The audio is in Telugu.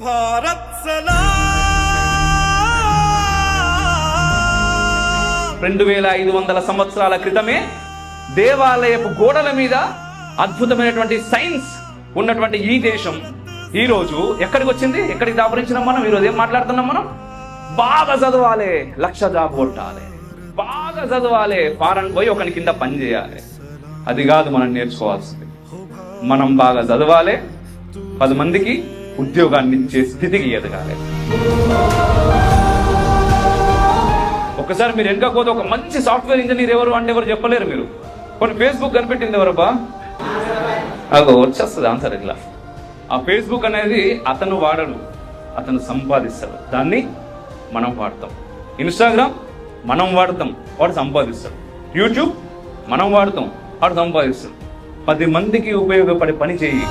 భారత్ రెండు వేల ఐదు వందల సంవత్సరాల క్రితమే దేవాలయపు గోడల మీద అద్భుతమైనటువంటి సైన్స్ ఉన్నటువంటి ఈ దేశం. ఈరోజు ఎక్కడికి వచ్చింది? ఎక్కడికి దాపురించినాం మనం? ఈరోజు ఏం మాట్లాడుతున్నాం మనం? బాగా చదవాలి. లక్ష జాబ్ కొట్టాలి. బాగా చదవాలి. ఫారన్ పోయి ఒకని కింద పని చేయాలి. అది కాదు మనం నేర్చుకోవాల్సింది. మనం బాగా చదవాలి. పది మందికి ఉద్యోగాన్ని ఇచ్చే స్థితికి ఎదగాలి ఒకసారి మీరు వెనక పోతే ఒక మంచి సాఫ్ట్వేర్ ఇంజనీర్ ఎవరు అంటే ఎవరు చెప్పలేరు మీరు. కొన్ని ఫేస్బుక్ కనిపెట్టింది ఎవరబ్బా? అదో వచ్చేస్తుంది ఆన్సర్ ఇట్లా. ఆ ఫేస్బుక్ అనేది అతను వాడడు అతను సంపాదిస్తాడు. దాన్ని మనం వాడతాం. ఇన్స్టాగ్రామ్ మనం వాడతాం వాడు సంపాదిస్తాడు. యూట్యూబ్ మనం వాడతాం వాడు సంపాదిస్తాడు. పది మందికి ఉపయోగపడే పని చేయి.